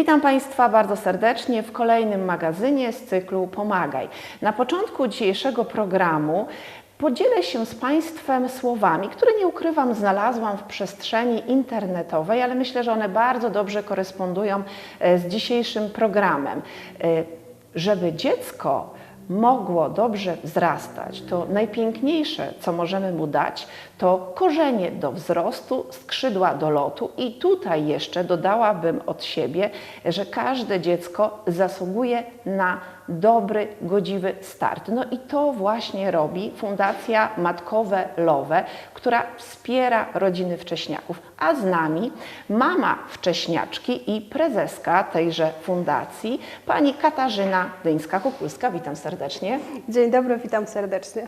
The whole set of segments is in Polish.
Witam Państwa bardzo serdecznie w kolejnym magazynie z cyklu Pomagaj. Na początku dzisiejszego programu podzielę się z Państwem słowami, które nie ukrywam, znalazłam w przestrzeni internetowej, ale myślę, że one bardzo dobrze korespondują e, z dzisiejszym programem. E, Żeby dziecko mogło dobrze wzrastać, to najpiękniejsze, co możemy mu dać, to korzenie do wzrostu, skrzydła do lotu. I tutaj jeszcze dodałabym od siebie, że każde dziecko zasługuje na dobry, godziwy start. No i to właśnie robi Fundacja Matkowe Lowe, która wspiera rodziny wcześniaków. A z nami mama wcześniaczki i prezeska tejże fundacji, pani Katarzyna Dyńska-Kukulska. Witam serdecznie. Dzień dobry, witam serdecznie.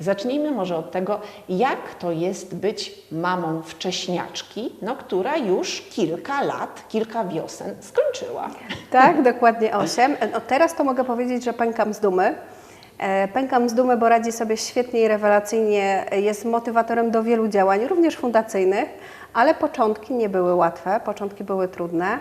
Zacznijmy może od tego, jak to jest być mamą wcześniaczki, no, która już kilka lat, kilka wiosen skończyła. Tak, dokładnie 8. No, teraz to mogę powiedzieć, że pękam z dumy. E, Pękam z dumy, bo radzi sobie świetnie i rewelacyjnie, jest motywatorem do wielu działań, również fundacyjnych, ale początki nie były łatwe, początki były trudne.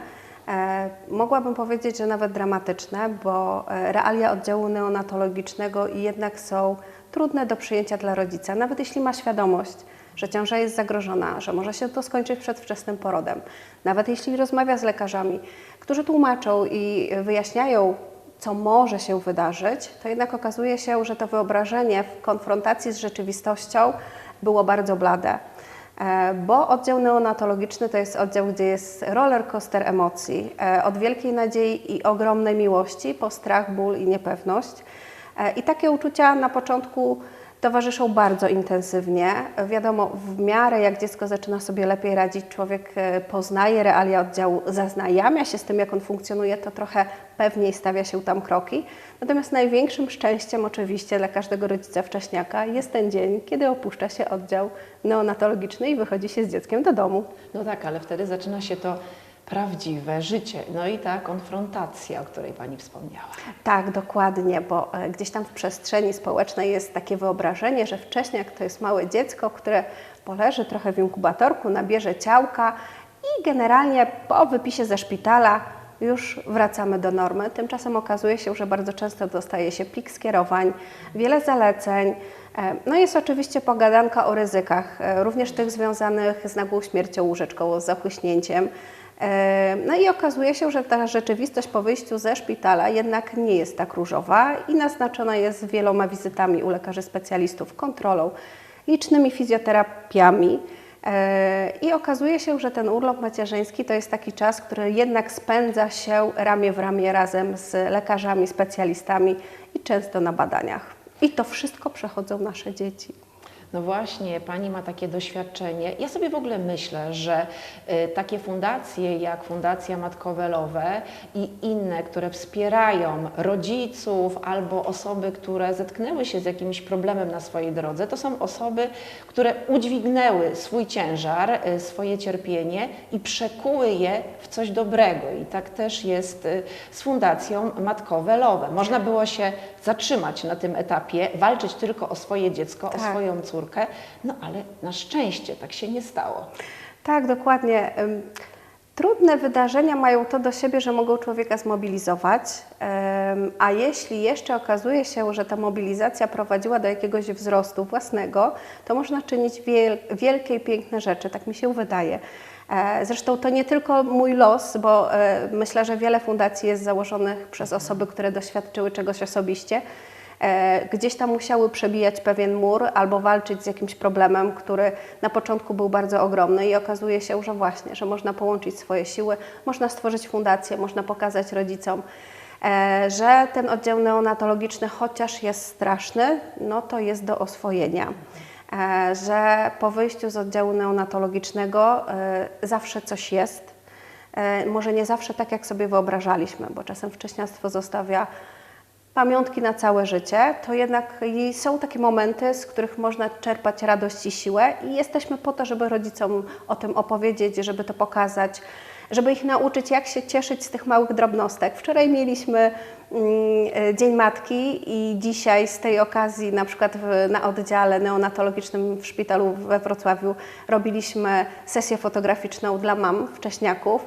E, Mogłabym powiedzieć, że nawet dramatyczne, bo e, realia oddziału neonatologicznego jednak są trudne do przyjęcia dla rodzica, nawet jeśli ma świadomość, że ciąża jest zagrożona, że może się to skończyć przedwczesnym porodem. Nawet jeśli rozmawia z lekarzami, którzy tłumaczą i wyjaśniają, co może się wydarzyć, to jednak okazuje się, że to wyobrażenie w konfrontacji z rzeczywistością było bardzo blade. E, Bo oddział neonatologiczny to jest oddział, gdzie jest roller coaster emocji, e, od wielkiej nadziei i ogromnej miłości po strach, ból i niepewność. E, I takie uczucia na początku towarzyszą bardzo intensywnie. Wiadomo, w miarę jak dziecko zaczyna sobie lepiej radzić, człowiek e, poznaje realia oddziału, zaznajamia się z tym, jak on funkcjonuje, to trochę pewniej stawia się tam kroki. Natomiast największym szczęściem oczywiście dla każdego rodzica wcześniaka jest ten dzień, kiedy opuszcza się oddział neonatologiczny i wychodzi się z dzieckiem do domu. No tak, ale wtedy zaczyna się to prawdziwe życie, no i ta konfrontacja, o której Pani wspomniała. Tak, dokładnie, bo e, gdzieś tam w przestrzeni społecznej jest takie wyobrażenie, że wcześniak to jest małe dziecko, które poleży trochę w inkubatorku, nabierze ciałka i generalnie po wypisie ze szpitala już wracamy do normy. Tymczasem okazuje się, że bardzo często dostaje się plik skierowań, wiele zaleceń. E, No jest oczywiście pogadanka o ryzykach, e, również tych związanych z nagłą śmiercią łóżeczką, z zapłyśnięciem. E, No i okazuje się, że ta rzeczywistość po wyjściu ze szpitala jednak nie jest tak różowa i naznaczona jest wieloma wizytami u lekarzy specjalistów, kontrolą, licznymi fizjoterapiami. E, I okazuje się, że ten urlop macierzyński to jest taki czas, który jednak spędza się ramię w ramię razem z lekarzami, specjalistami i często na badaniach. I to wszystko przechodzą nasze dzieci. No właśnie, Pani ma takie doświadczenie. Ja sobie w ogóle myślę, że y, takie fundacje jak Fundacja Matkowelowe i inne, które wspierają rodziców albo osoby, które zetknęły się z jakimś problemem na swojej drodze, to są osoby, które udźwignęły swój ciężar, y, swoje cierpienie i przekuły je w coś dobrego. I tak też jest y, z Fundacją Matkowelowe. Można było się zatrzymać na tym etapie, walczyć tylko o swoje dziecko, o Tak. swoją córkę, no ale na szczęście tak się nie stało. Tak, dokładnie. Trudne wydarzenia mają to do siebie, że mogą człowieka zmobilizować, a jeśli jeszcze okazuje się, że ta mobilizacja prowadziła do jakiegoś wzrostu własnego, to można czynić wiel wielkie i piękne rzeczy, tak mi się wydaje. E, Zresztą to nie tylko mój los, bo e, myślę, że wiele fundacji jest założonych przez osoby, które doświadczyły czegoś osobiście gdzieś tam musiały przebijać pewien mur albo walczyć z jakimś problemem, który na początku był bardzo ogromny i okazuje się, że właśnie, że można połączyć swoje siły, można stworzyć fundację, można pokazać rodzicom, e, że ten oddział neonatologiczny, chociaż jest straszny, no to jest do oswojenia. E, Że po wyjściu z oddziału neonatologicznego e, zawsze coś jest, E, może nie zawsze tak, jak sobie wyobrażaliśmy, bo czasem wcześniactwo zostawia pamiątki na całe życie, to jednak są takie momenty, z których można czerpać radość i siłę i jesteśmy po to, żeby rodzicom o tym opowiedzieć, żeby to pokazać, żeby ich nauczyć, jak się cieszyć z tych małych drobnostek. Wczoraj mieliśmy mm, Dzień Matki i dzisiaj z tej okazji na przykład w, na oddziale neonatologicznym w szpitalu we Wrocławiu robiliśmy sesję fotograficzną dla mam wcześniaków.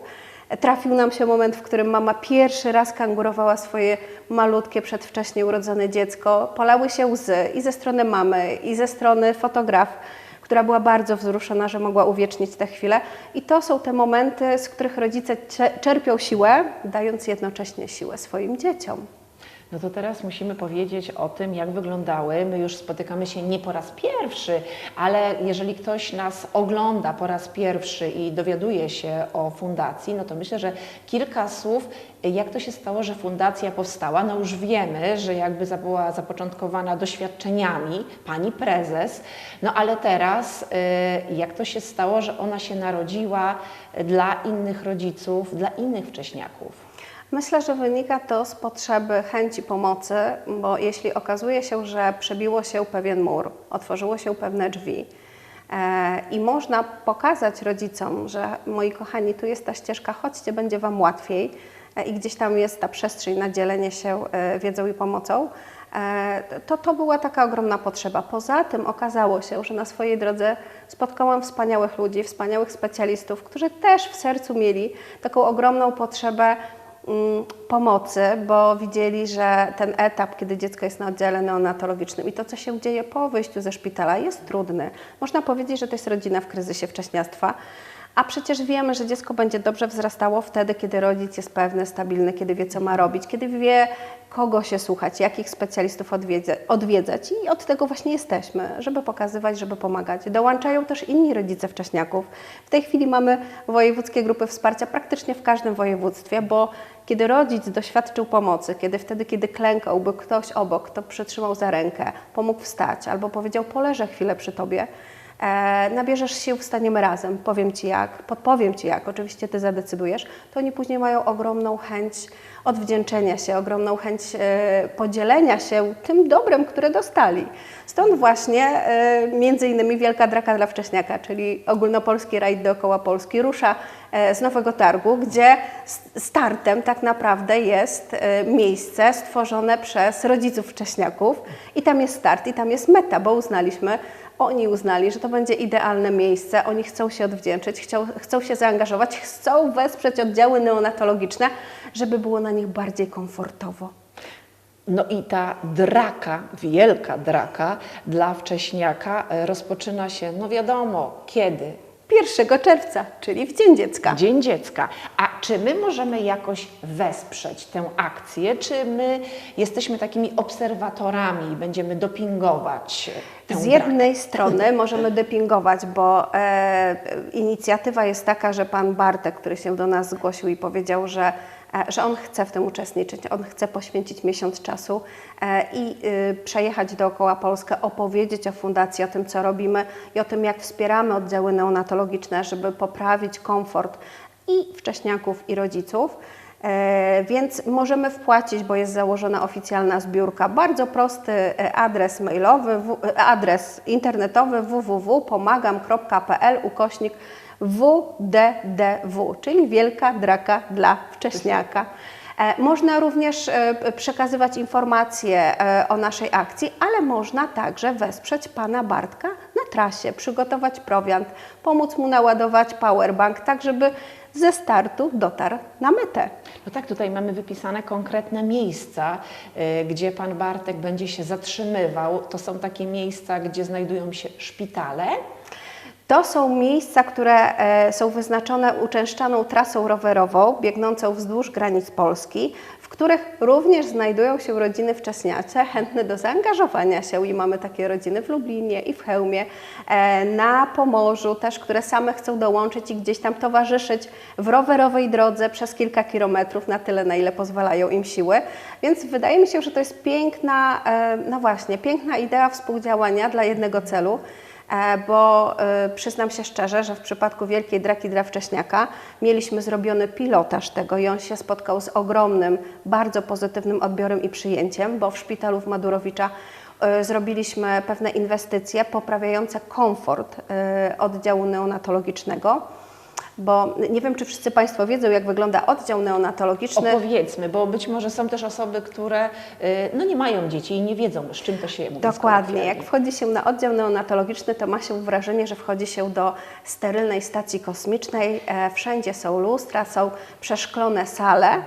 Trafił nam się moment, w którym mama pierwszy raz kangurowała swoje malutkie, przedwcześnie urodzone dziecko. Polały się łzy i ze strony mamy, i ze strony fotograf, która była bardzo wzruszona, że mogła uwiecznić tę chwilę. I to są te momenty, z których rodzice cze- czerpią siłę, dając jednocześnie siłę swoim dzieciom. No to teraz musimy powiedzieć o tym, jak wyglądały. My już spotykamy się nie po raz pierwszy, ale jeżeli ktoś nas ogląda po raz pierwszy i dowiaduje się o fundacji, no to myślę, że kilka słów, jak to się stało, że fundacja powstała. No już wiemy, że jakby była zapoczątkowana doświadczeniami pani prezes, no ale teraz y, jak to się stało, że ona się narodziła dla innych rodziców, dla innych wcześniaków? Myślę, że wynika to z potrzeby chęci pomocy, bo jeśli okazuje się, że przebiło się pewien mur, otworzyło się pewne drzwi e, i można pokazać rodzicom, że moi kochani, tu jest ta ścieżka, chodźcie, będzie Wam łatwiej e, i gdzieś tam jest ta przestrzeń na dzielenie się e, wiedzą i pomocą, to to była taka ogromna potrzeba. Poza tym okazało się, że na swojej drodze spotkałam wspaniałych ludzi, wspaniałych specjalistów, którzy też w sercu mieli taką ogromną potrzebę pomocy, bo widzieli, że ten etap, kiedy dziecko jest na oddziale neonatologicznym i to, co się dzieje po wyjściu ze szpitala, jest trudny. Można powiedzieć, że to jest rodzina w kryzysie wcześniactwa. A przecież wiemy, że dziecko będzie dobrze wzrastało wtedy, kiedy rodzic jest pewny, stabilny, kiedy wie, co ma robić, kiedy wie, kogo się słuchać, jakich specjalistów odwiedza, odwiedzać. I od tego właśnie jesteśmy, żeby pokazywać, żeby pomagać. Dołączają też inni rodzice wcześniaków. W tej chwili mamy wojewódzkie grupy wsparcia praktycznie w każdym województwie, bo kiedy rodzic doświadczył pomocy, kiedy wtedy, kiedy klękał, by ktoś obok, kto przytrzymał za rękę, pomógł wstać albo powiedział, poleżę chwilę przy tobie, e, nabierzesz sił, wstaniemy razem, powiem Ci jak, podpowiem Ci jak, oczywiście Ty zadecydujesz, to oni później mają ogromną chęć odwdzięczenia się, ogromną chęć e, podzielenia się tym dobrem, które dostali. Stąd właśnie e, między innymi Wielka Draka dla Wcześniaka, czyli ogólnopolski rajd dookoła Polski rusza e, z Nowego Targu, gdzie startem tak naprawdę jest e, miejsce stworzone przez rodziców wcześniaków. I tam jest start i tam jest meta, bo uznaliśmy, oni uznali, że to będzie idealne miejsce, oni chcą się odwdzięczyć, chcą, chcą się zaangażować, chcą wesprzeć oddziały neonatologiczne, żeby było na nich bardziej komfortowo. No i ta draka, wielka draka dla wcześniaka e, rozpoczyna się, no wiadomo, kiedy? 1 czerwca, czyli w Dzień Dziecka. Dzień Dziecka. A czy my możemy jakoś wesprzeć tę akcję, czy my jesteśmy takimi obserwatorami i będziemy dopingować tę Z jednej strony możemy dopingować, bo e, inicjatywa jest taka, że pan Bartek, który się do nas zgłosił i powiedział, że, że on chce w tym uczestniczyć, on chce poświęcić miesiąc czasu e, i y, przejechać dookoła Polskę, opowiedzieć o fundacji, o tym, co robimy i o tym, jak wspieramy oddziały neonatologiczne, żeby poprawić komfort i wcześniaków, i rodziców. E, Więc możemy wpłacić, bo jest założona oficjalna zbiórka. Bardzo prosty e, adres mailowy, e, adres internetowy www.pomagam.pl ukośnik WDDW, czyli Wielka Draka dla Wcześniaka. E, Można również e, przekazywać informacje e, o naszej akcji, ale można także wesprzeć pana Bartka na trasie, przygotować prowiant, pomóc mu naładować powerbank, tak żeby ze startu dotarł na metę. No tak, tutaj mamy wypisane konkretne miejsca, gdzie pan Bartek będzie się zatrzymywał. To są takie miejsca, gdzie znajdują się szpitale. To są miejsca, które e, są wyznaczone uczęszczaną trasą rowerową biegnącą wzdłuż granic Polski, w których również znajdują się rodziny wcześniacze chętne do zaangażowania się i mamy takie rodziny w Lublinie i w Chełmie, e, na Pomorzu też, które same chcą dołączyć i gdzieś tam towarzyszyć w rowerowej drodze przez kilka kilometrów na tyle, na ile pozwalają im siły. Więc wydaje mi się, że to jest piękna, e, no właśnie, piękna idea współdziałania dla jednego celu. E, bo e, przyznam się szczerze, że w przypadku Wielkiej Draki dla Wcześniaka mieliśmy zrobiony pilotaż tego i on się spotkał z ogromnym, bardzo pozytywnym odbiorem i przyjęciem, bo w szpitalu w Madurowicza e, zrobiliśmy pewne inwestycje poprawiające komfort oddziału neonatologicznego. Bo nie wiem, czy wszyscy Państwo wiedzą, jak wygląda oddział neonatologiczny. Opowiedzmy, bo być może są też osoby, które y, no, nie mają dzieci i nie wiedzą, z czym to się mówi. Dokładnie. Jak wchodzi się na oddział neonatologiczny, to ma się wrażenie, że wchodzi się do sterylnej stacji kosmicznej. E, wszędzie są lustra, są przeszklone sale,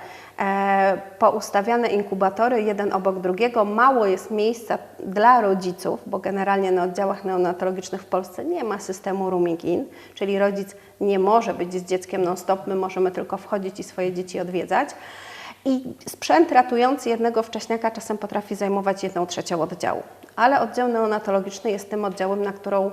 poustawiane inkubatory jeden obok drugiego. Mało jest miejsca dla rodziców, bo generalnie na oddziałach neonatologicznych w Polsce nie ma systemu rooming in, czyli rodzic nie może być z dzieckiem non-stop, my możemy tylko wchodzić i swoje dzieci odwiedzać. I sprzęt ratujący jednego wcześniaka czasem potrafi zajmować jedną trzecią oddziału. Ale oddział neonatologiczny jest tym oddziałem, na, którą,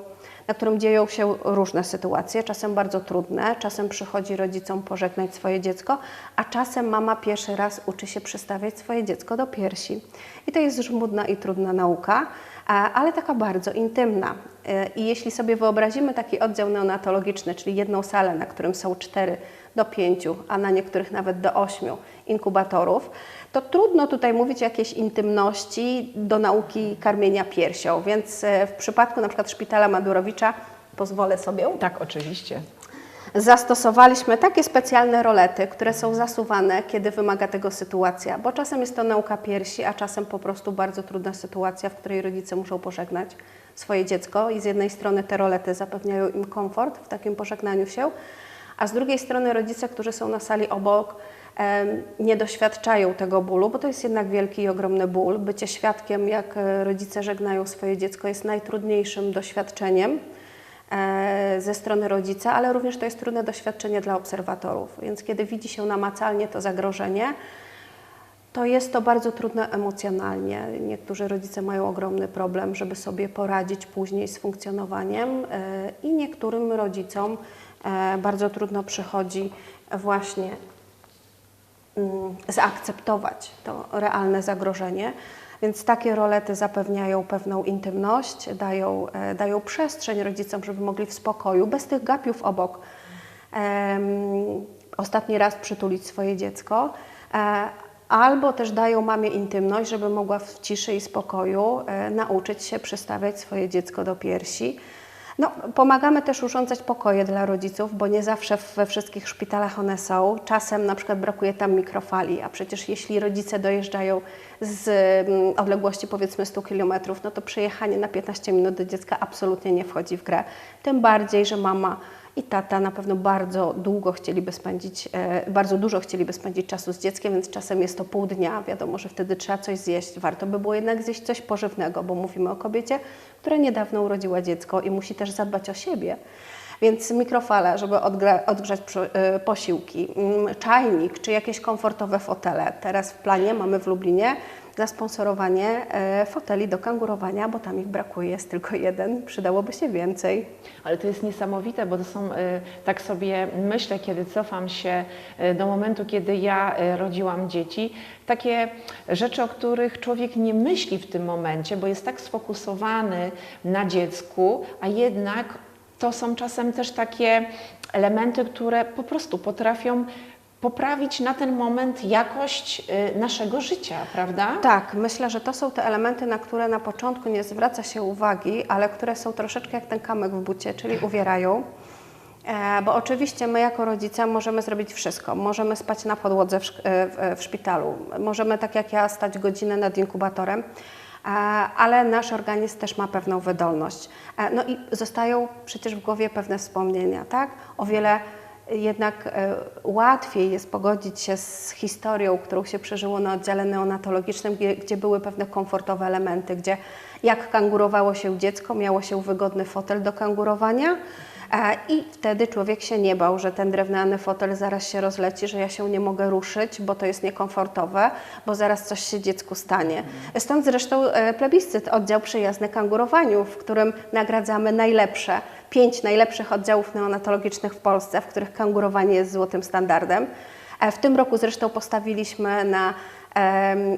na którym dzieją się różne sytuacje, czasem bardzo trudne, czasem przychodzi rodzicom pożegnać swoje dziecko, a czasem mama pierwszy raz uczy się przystawiać swoje dziecko do piersi. I to jest żmudna i trudna nauka, a- ale taka bardzo intymna. E, I jeśli sobie wyobrazimy taki oddział neonatologiczny, czyli jedną salę, na którym są cztery do pięciu, a na niektórych nawet do ośmiu inkubatorów, to trudno tutaj mówić o jakiejś intymności do nauki karmienia piersią. Więc e, w przypadku na przykład szpitala Madurowicza pozwolę sobie Tak, oczywiście. zastosowaliśmy takie specjalne rolety, które są zasuwane, kiedy wymaga tego sytuacja, bo czasem jest to nauka piersi, a czasem po prostu bardzo trudna sytuacja, w której rodzice muszą pożegnać swoje dziecko i z jednej strony te rolety zapewniają im komfort w takim pożegnaniu się, a z drugiej strony rodzice, którzy są na sali obok, nie doświadczają tego bólu, bo to jest jednak wielki i ogromny ból. Bycie świadkiem, jak e, rodzice żegnają swoje dziecko, jest najtrudniejszym doświadczeniem e, ze strony rodzica, ale również to jest trudne doświadczenie dla obserwatorów. Więc kiedy widzi się namacalnie to zagrożenie, to jest to bardzo trudne emocjonalnie. Niektórzy rodzice mają ogromny problem, żeby sobie poradzić później z funkcjonowaniem, e, i niektórym rodzicom bardzo trudno przychodzi właśnie mm, zaakceptować to realne zagrożenie. Więc takie rolety zapewniają pewną intymność, dają, e, dają przestrzeń rodzicom, żeby mogli w spokoju, bez tych gapiów obok, em, ostatni raz przytulić swoje dziecko. E, Albo też dają mamie intymność, żeby mogła w ciszy i spokoju e, nauczyć się przystawiać swoje dziecko do piersi. No, pomagamy też urządzać pokoje dla rodziców, bo nie zawsze we wszystkich szpitalach one są. Czasem na przykład brakuje tam mikrofali, a przecież jeśli rodzice dojeżdżają z mm, odległości powiedzmy 100 km, no to przyjechanie na 15 minut do dziecka absolutnie nie wchodzi w grę. Tym bardziej, że mama i tata na pewno bardzo długo chcieliby spędzić, e, bardzo dużo chcieliby spędzić czasu z dzieckiem, więc czasem jest to pół dnia. Wiadomo, że wtedy trzeba coś zjeść. Warto by było jednak zjeść coś pożywnego, bo mówimy o kobiecie, która niedawno urodziła dziecko i musi też zadbać o siebie. Więc mikrofala, żeby odgrzać e, posiłki, mm, czajnik czy jakieś komfortowe fotele. Teraz w planie mamy w Lublinie zasponsorowanie e, foteli do kangurowania, bo tam ich brakuje, jest tylko jeden, przydałoby się więcej. Ale to jest niesamowite, bo to są, y, tak sobie myślę, kiedy cofam się y, do momentu, kiedy ja rodziłam dzieci, takie rzeczy, o których człowiek nie myśli w tym momencie, bo jest tak sfokusowany na dziecku, a jednak to są czasem też takie elementy, które po prostu potrafią poprawić na ten moment jakość y, naszego życia, prawda? Tak, myślę, że to są te elementy, na które na początku nie zwraca się uwagi, ale które są troszeczkę jak ten kamyk w bucie, czyli uwierają. E, bo oczywiście my jako rodzice możemy zrobić wszystko. Możemy spać na podłodze w, e, e, szpitalu, możemy tak jak ja stać godzinę nad inkubatorem, ale nasz organizm też ma pewną wydolność. No i zostają przecież w głowie pewne wspomnienia, tak? O wiele jednak e, łatwiej jest pogodzić się z historią, którą się przeżyło na oddziale neonatologicznym, gdzie, gdzie były pewne komfortowe elementy, gdzie jak kangurowało się dziecko, miało się wygodny fotel do kangurowania i wtedy człowiek się nie bał, że ten drewniany fotel zaraz się rozleci, że ja się nie mogę ruszyć, bo to jest niekomfortowe, bo zaraz coś się dziecku stanie. Stąd zresztą e, plebiscyt, oddział przyjazny kangurowaniu, w którym nagradzamy najlepsze pięć najlepszych oddziałów neonatologicznych w Polsce, w których kangurowanie jest złotym standardem. E, W tym roku zresztą postawiliśmy na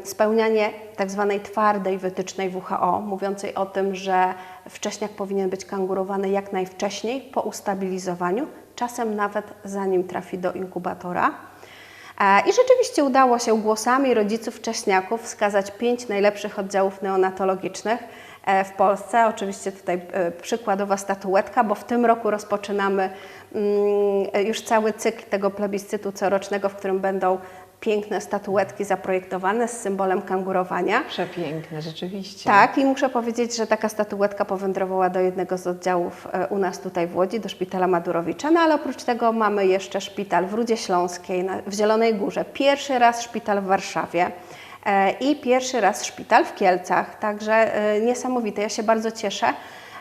spełnianie tak zwanej twardej wytycznej WHO, mówiącej o tym, że wcześniak powinien być kangurowany jak najwcześniej po ustabilizowaniu, czasem nawet zanim trafi do inkubatora. E, I rzeczywiście udało się głosami rodziców wcześniaków wskazać pięć najlepszych oddziałów neonatologicznych, e, w Polsce. Oczywiście tutaj e, przykładowa statuetka, bo w tym roku rozpoczynamy mm, już cały cykl tego plebiscytu corocznego, w którym będą piękne statuetki zaprojektowane z symbolem kangurowania. Przepiękne, rzeczywiście. Tak, i muszę powiedzieć, że taka statuetka powędrowała do jednego z oddziałów e, u nas tutaj w Łodzi, do szpitala Madurowicza. No ale oprócz tego mamy jeszcze szpital w Rudzie Śląskiej, w Zielonej Górze. Pierwszy raz szpital w Warszawie e, i pierwszy raz szpital w Kielcach. Także e, niesamowite, ja się bardzo cieszę,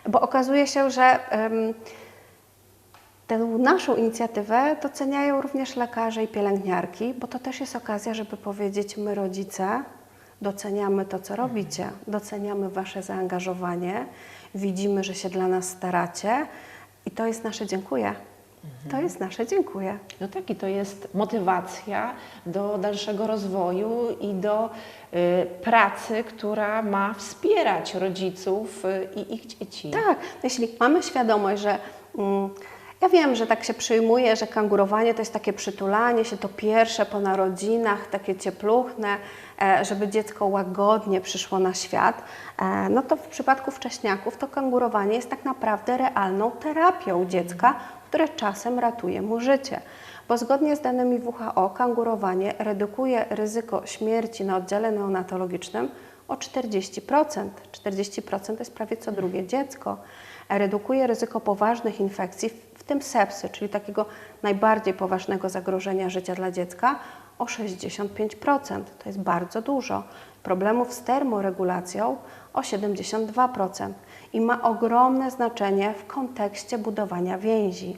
bo okazuje się, że. Tę naszą inicjatywę doceniają również lekarze i pielęgniarki, bo to też jest okazja, żeby powiedzieć: My, rodzice, doceniamy to, co robicie, doceniamy Wasze zaangażowanie, widzimy, że się dla nas staracie i to jest nasze dziękuję. To jest nasze dziękuję. No tak, i to jest motywacja do dalszego rozwoju i do y, pracy, która ma wspierać rodziców y, i ich dzieci. Tak, jeśli mamy świadomość, że mm, ja wiem, że tak się przyjmuje, że kangurowanie to jest takie przytulanie się, to pierwsze po narodzinach, takie ciepluchne, e, żeby dziecko łagodnie przyszło na świat, e, no to w przypadku wcześniaków to kangurowanie jest tak naprawdę realną terapią dziecka, które czasem ratuje mu życie. Bo zgodnie z danymi WHO kangurowanie redukuje ryzyko śmierci na oddziale neonatologicznym o 40%. 40% to jest prawie co drugie dziecko. Redukuje ryzyko poważnych infekcji, tym sepsy, czyli takiego najbardziej poważnego zagrożenia życia dla dziecka, o 65%. To jest bardzo dużo. Problemów z termoregulacją o 72% i ma ogromne znaczenie w kontekście budowania więzi.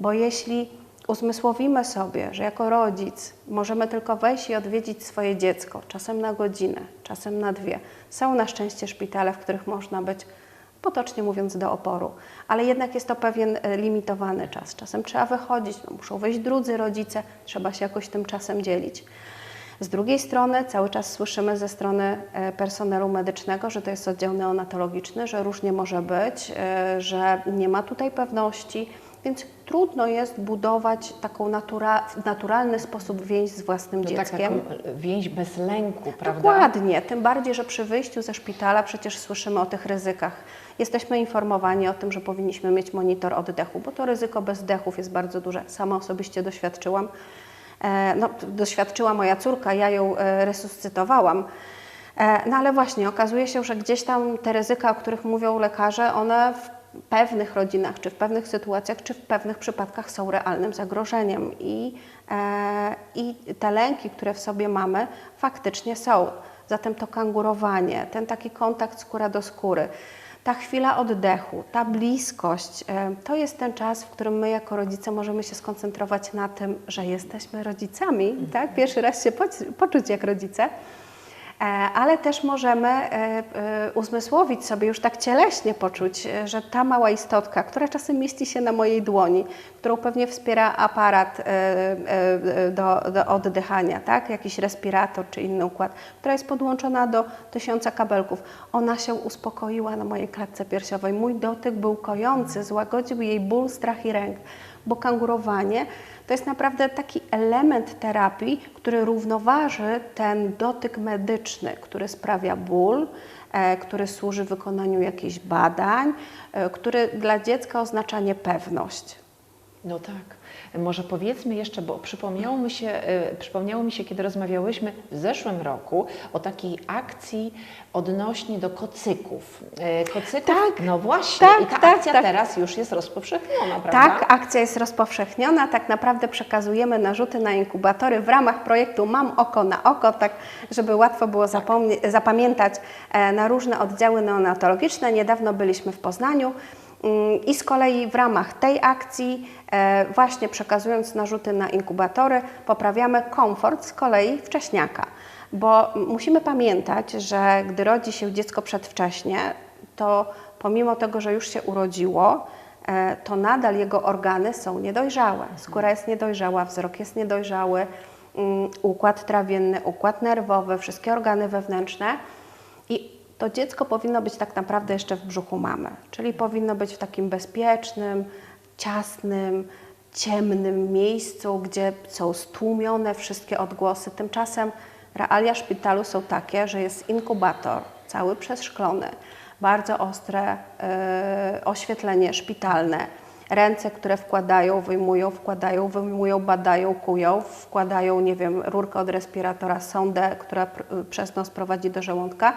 Bo jeśli uzmysłowimy sobie, że jako rodzic możemy tylko wejść i odwiedzić swoje dziecko, czasem na godzinę, czasem na dwie. Są na szczęście szpitale, w których można być, potocznie mówiąc, do oporu, ale jednak jest to pewien e, limitowany czas. Czasem trzeba wychodzić, no muszą wejść drudzy rodzice, trzeba się jakoś tym czasem dzielić. Z drugiej strony cały czas słyszymy ze strony e, personelu medycznego, że to jest oddział neonatologiczny, że różnie może być, e, że nie ma tutaj pewności, więc trudno jest budować taką natura, w naturalny sposób więź z własnym tak, dzieckiem. taką więź bez lęku, prawda? Dokładnie, tym bardziej, że przy wyjściu ze szpitala przecież słyszymy o tych ryzykach. Jesteśmy informowani o tym, że powinniśmy mieć monitor oddechu, bo to ryzyko bezdechów jest bardzo duże. Sama osobiście doświadczyłam. E, No, doświadczyła moja córka, ja ją e, resuscytowałam. E, No ale właśnie, okazuje się, że gdzieś tam te ryzyka, o których mówią lekarze, one w pewnych rodzinach, czy w pewnych sytuacjach, czy w pewnych przypadkach są realnym zagrożeniem. I, I te lęki, które w sobie mamy, faktycznie są. Zatem to kangurowanie, ten taki kontakt skóra do skóry, ta chwila oddechu, ta bliskość, e, to jest ten czas, w którym my jako rodzice możemy się skoncentrować na tym, że jesteśmy rodzicami, tak? Pierwszy raz się poc- poczuć jak rodzice. E, ale też możemy e, e, uzmysłowić sobie, już tak cieleśnie poczuć, że ta mała istotka, która czasem mieści się na mojej dłoni, którą pewnie wspiera aparat do, do oddychania, tak? jakiś respirator czy inny układ, która jest podłączona do tysiąca kabelków, ona się uspokoiła na mojej klatce piersiowej. Mój dotyk był kojący, złagodził jej ból, strach i ręk, bo kangurowanie to jest naprawdę taki element terapii, który równoważy ten dotyk medyczny, który sprawia ból, e, który służy wykonaniu jakichś badań, e, który dla dziecka oznacza niepewność. No tak. Może powiedzmy jeszcze, bo przypomniało mi, się, e, przypomniało mi się, kiedy rozmawiałyśmy w zeszłym roku o takiej akcji odnośnie do kocyków. E, Kocyków, Tak. no właśnie, Tak, i ta tak, akcja tak. teraz już jest rozpowszechniona, prawda? Tak, akcja jest rozpowszechniona. Tak naprawdę przekazujemy narzuty na inkubatory w ramach projektu Mam oko na oko, tak żeby łatwo było zapomnie- zapamiętać e, na różne oddziały neonatologiczne. Niedawno byliśmy w Poznaniu. I z kolei w ramach tej akcji, e, właśnie przekazując narzuty na inkubatory, poprawiamy komfort z kolei wcześniaka. Bo musimy pamiętać, że gdy rodzi się dziecko przedwcześnie, to pomimo tego, że już się urodziło, e, to nadal jego organy są niedojrzałe. Skóra jest niedojrzała, wzrok jest niedojrzały, mm, układ trawienny, układ nerwowy, wszystkie organy wewnętrzne. I to dziecko powinno być tak naprawdę jeszcze w brzuchu mamy, czyli powinno być w takim bezpiecznym, ciasnym, ciemnym miejscu, gdzie są stłumione wszystkie odgłosy. Tymczasem realia szpitalu są takie, że jest inkubator, cały przeszklony. bardzo ostre e, oświetlenie szpitalne, ręce, które wkładają, wyjmują, wkładają, wyjmują, badają, kują, wkładają, nie wiem, rurkę od respiratora, sondę, która pr- przez nos prowadzi do żołądka.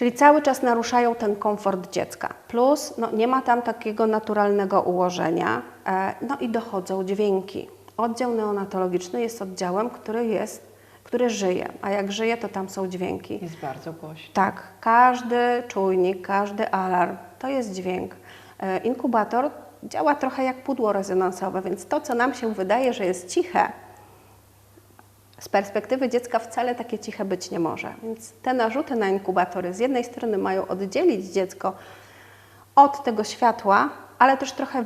Czyli cały czas naruszają ten komfort dziecka. Plus no, nie ma tam takiego naturalnego ułożenia. E, no i dochodzą dźwięki. Oddział neonatologiczny jest oddziałem, który jest, który żyje, a jak żyje, to tam są dźwięki. Jest bardzo głośno. Tak, każdy czujnik, każdy alarm to jest dźwięk. E, Inkubator działa trochę jak pudło rezonansowe, więc to, co nam się wydaje, że jest ciche, z perspektywy dziecka wcale takie ciche być nie może. Więc te narzuty na inkubatory z jednej strony mają oddzielić dziecko od tego światła, ale też trochę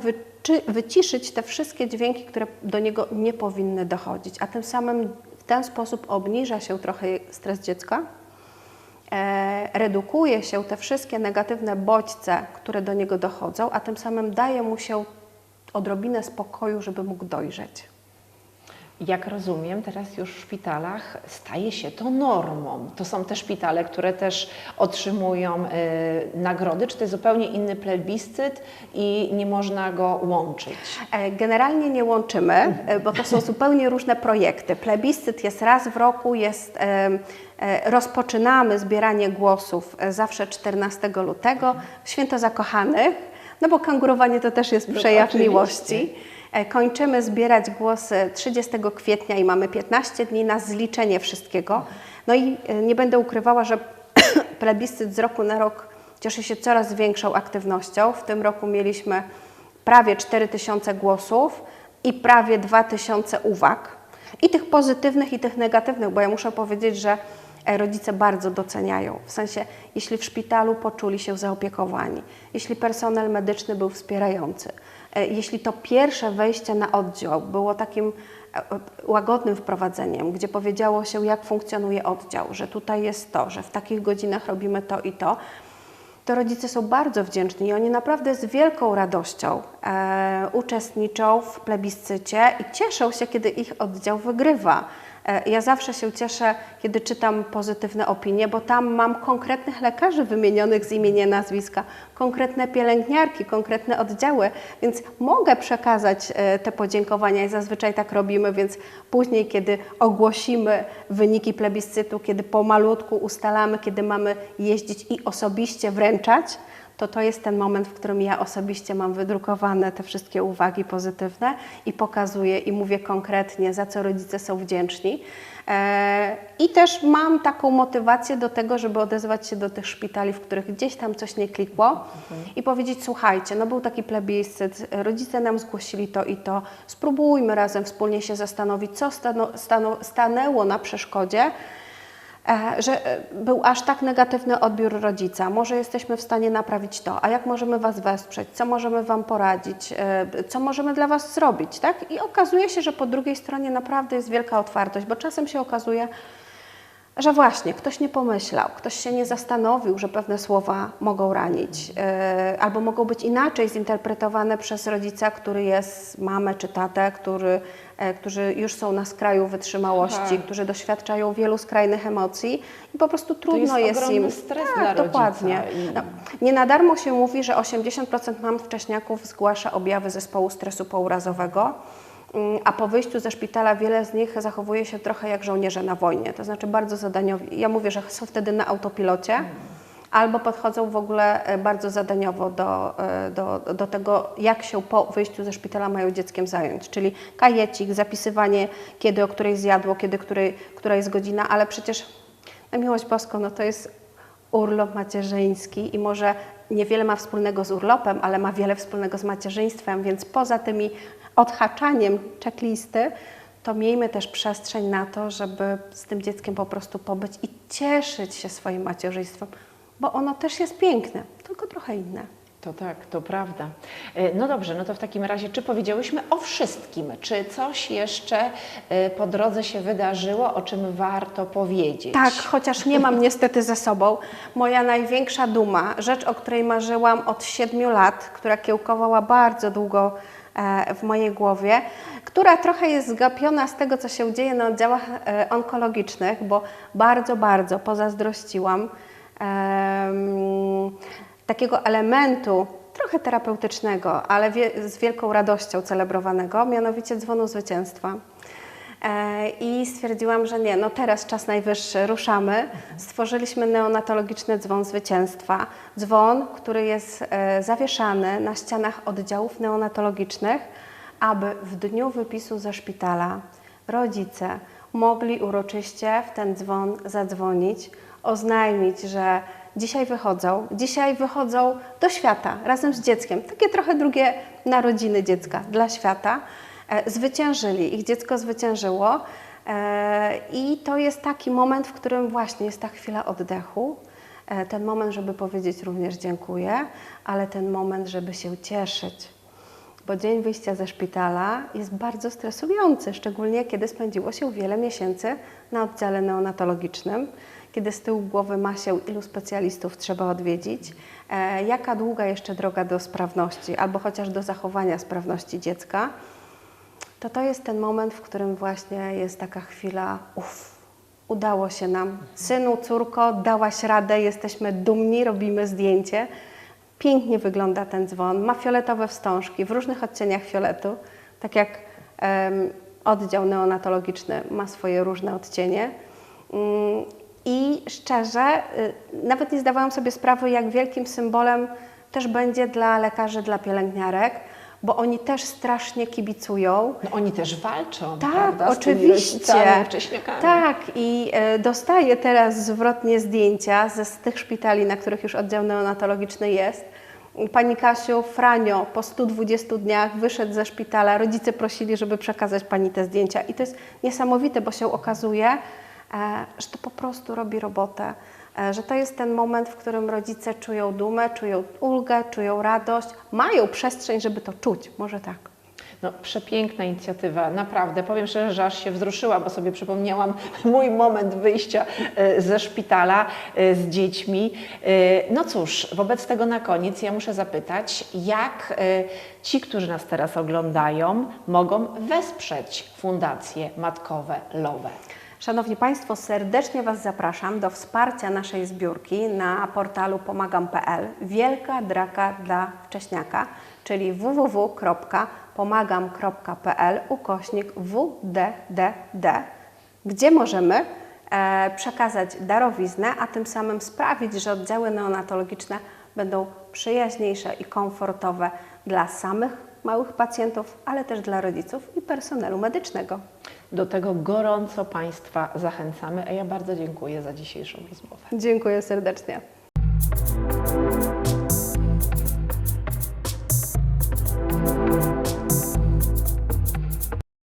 wyciszyć te wszystkie dźwięki, które do niego nie powinny dochodzić, a tym samym w ten sposób obniża się trochę stres dziecka, e, redukuje się te wszystkie negatywne bodźce, które do niego dochodzą, a tym samym daje mu się odrobinę spokoju, żeby mógł dojrzeć. Jak rozumiem, teraz już w szpitalach staje się to normą. To są te szpitale, które też otrzymują y, nagrody, czy to jest zupełnie inny plebiscyt i nie można go łączyć? E, Generalnie nie łączymy, e, bo to są zupełnie różne projekty. Plebiscyt jest raz w roku, jest, e, rozpoczynamy zbieranie głosów zawsze 14 lutego, w Święto Zakochanych, no bo kangurowanie to też jest No, przejaw oczywiście. miłości. E, Kończymy zbierać głosy 30 kwietnia i mamy 15 dni na zliczenie wszystkiego. No i e, nie będę ukrywała, że plebiscyt z roku na rok cieszy się coraz większą aktywnością. W tym roku mieliśmy prawie 4000 głosów i prawie 2000 uwag. I tych pozytywnych, i tych negatywnych, bo ja muszę powiedzieć, że rodzice bardzo doceniają. W sensie, jeśli w szpitalu poczuli się zaopiekowani, jeśli personel medyczny był wspierający, e, jeśli to pierwsze wejście na oddział było takim e, e, łagodnym wprowadzeniem, gdzie powiedziało się, jak funkcjonuje oddział, że tutaj jest to, że w takich godzinach robimy to i to, to rodzice są bardzo wdzięczni i oni naprawdę z wielką radością e, uczestniczą w plebiscycie i cieszą się, kiedy ich oddział wygrywa. E, ja zawsze się cieszę, kiedy czytam pozytywne opinie, bo tam mam konkretnych lekarzy wymienionych z imienia, nazwiska, konkretne pielęgniarki, konkretne oddziały, więc mogę przekazać e, te podziękowania i zazwyczaj tak robimy, więc później, kiedy ogłosimy wyniki plebiscytu, kiedy pomalutku ustalamy, kiedy mamy jeździć i osobiście wręczać, to to jest ten moment, w którym ja osobiście mam wydrukowane te wszystkie uwagi pozytywne i pokazuję i mówię konkretnie, za co rodzice są wdzięczni. E, I też mam taką motywację do tego, żeby odezwać się do tych szpitali, w których gdzieś tam coś nie klikło i powiedzieć, słuchajcie, no był taki plebiscyt, rodzice nam zgłosili to i to, spróbujmy razem wspólnie się zastanowić, co stanęło na przeszkodzie, że e, był aż tak negatywny odbiór rodzica. Może jesteśmy w stanie naprawić to, a jak możemy Was wesprzeć, co możemy Wam poradzić, e, co możemy dla Was zrobić, tak? I okazuje się, że po drugiej stronie naprawdę jest wielka otwartość, bo czasem się okazuje, że właśnie ktoś nie pomyślał, ktoś się nie zastanowił, że pewne słowa mogą ranić, e, albo mogą być inaczej zinterpretowane przez rodzica, który jest mamę czy tatę, który, e, którzy już są na skraju wytrzymałości, Tak. którzy doświadczają wielu skrajnych emocji i po prostu trudno jest jest, ogromny im. stres tak, dla dokładnie. i- No, nie na darmo się mówi, że 80% mam wcześniaków zgłasza objawy zespołu stresu pourazowego. A po wyjściu ze szpitala wiele z nich zachowuje się trochę jak żołnierze na wojnie, to znaczy bardzo zadaniowi. Ja mówię, że są wtedy na autopilocie, albo podchodzą w ogóle e, bardzo zadaniowo do, e, do, do tego, jak się po wyjściu ze szpitala mają dzieckiem zająć. Czyli kajecik, zapisywanie, kiedy o której zjadło, kiedy której, która jest godzina, ale przecież na miłość boską, no to jest urlop macierzyński i może niewiele ma wspólnego z urlopem, ale ma wiele wspólnego z macierzyństwem, więc poza tymi odhaczaniem checklisty, to miejmy też przestrzeń na to, żeby z tym dzieckiem po prostu pobyć i cieszyć się swoim macierzyństwem, bo ono też jest piękne, tylko trochę inne. To tak, to prawda. E, No dobrze, no to w takim razie, czy powiedziałyśmy o wszystkim? Czy coś jeszcze e, po drodze się wydarzyło, o czym warto powiedzieć? Tak, chociaż nie mam niestety ze sobą. Moja największa duma, rzecz, o której marzyłam od siedmiu lat, która kiełkowała bardzo długo w mojej głowie, która trochę jest zgapiona z tego, co się dzieje na oddziałach e, onkologicznych, bo bardzo, bardzo pozazdrościłam takiego elementu trochę terapeutycznego, ale z wielką radością celebrowanego, mianowicie dzwonu zwycięstwa. E, I stwierdziłam, że nie, no teraz czas najwyższy, ruszamy. Stworzyliśmy neonatologiczny dzwon zwycięstwa. Dzwon, który jest e, zawieszany na ścianach oddziałów neonatologicznych, aby w dniu wypisu ze szpitala rodzice mogli uroczyście w ten dzwon zadzwonić, oznajmić, że dzisiaj wychodzą, dzisiaj wychodzą do świata razem z dzieckiem. Takie trochę drugie narodziny dziecka dla świata. E, Zwyciężyli, ich dziecko zwyciężyło. E, I to jest taki moment, w którym właśnie jest ta chwila oddechu, e, ten moment, żeby powiedzieć również dziękuję, ale ten moment, żeby się cieszyć. Bo dzień wyjścia ze szpitala jest bardzo stresujący, szczególnie kiedy spędziło się wiele miesięcy na oddziale neonatologicznym, kiedy z tyłu głowy ma się, ilu specjalistów trzeba odwiedzić, jaka długa jeszcze droga do sprawności albo chociaż do zachowania sprawności dziecka, to to jest ten moment, w którym właśnie jest taka chwila, uff, udało się nam. Synu, córko, dałaś radę, jesteśmy dumni, robimy zdjęcie. Pięknie wygląda ten dzwon, ma fioletowe wstążki w różnych odcieniach fioletu, tak jak em, oddział neonatologiczny ma swoje różne odcienie. Mm, I szczerze, y, nawet nie zdawałam sobie sprawy, jak wielkim symbolem też będzie dla lekarzy, dla pielęgniarek, bo oni też strasznie kibicują. No, oni też walczą, Tak, prawda? z oczywiście. Tak, i e, dostaję teraz zwrotnie zdjęcia ze z tych szpitali, na których już oddział neonatologiczny jest. Pani Kasiu, Franio po 120 dniach wyszedł ze szpitala, rodzice prosili, żeby przekazać Pani te zdjęcia i to jest niesamowite, bo się okazuje, e, że to po prostu robi robotę, że to jest ten moment, w którym rodzice czują dumę, czują ulgę, czują radość, mają przestrzeń, żeby to czuć, może tak. No, przepiękna inicjatywa, naprawdę. Powiem szczerze, że aż się wzruszyła, bo sobie przypomniałam mój moment wyjścia e, ze szpitala e, z dziećmi. E, No cóż, wobec tego na koniec ja muszę zapytać, jak e, ci, którzy nas teraz oglądają, mogą wesprzeć Fundację Matkowe Lowe? Szanowni Państwo, serdecznie Was zapraszam do wsparcia naszej zbiórki na portalu pomagam.pl Wielka Draka dla Wcześniaka, czyli www.pomagam.pl ukośnik WDDD, gdzie możemy e, przekazać darowiznę, a tym samym sprawić, że oddziały neonatologiczne będą przyjaźniejsze i komfortowe dla samych małych pacjentów, ale też dla rodziców i personelu medycznego. Do tego gorąco Państwa zachęcamy, a ja bardzo dziękuję za dzisiejszą rozmowę. Dziękuję serdecznie.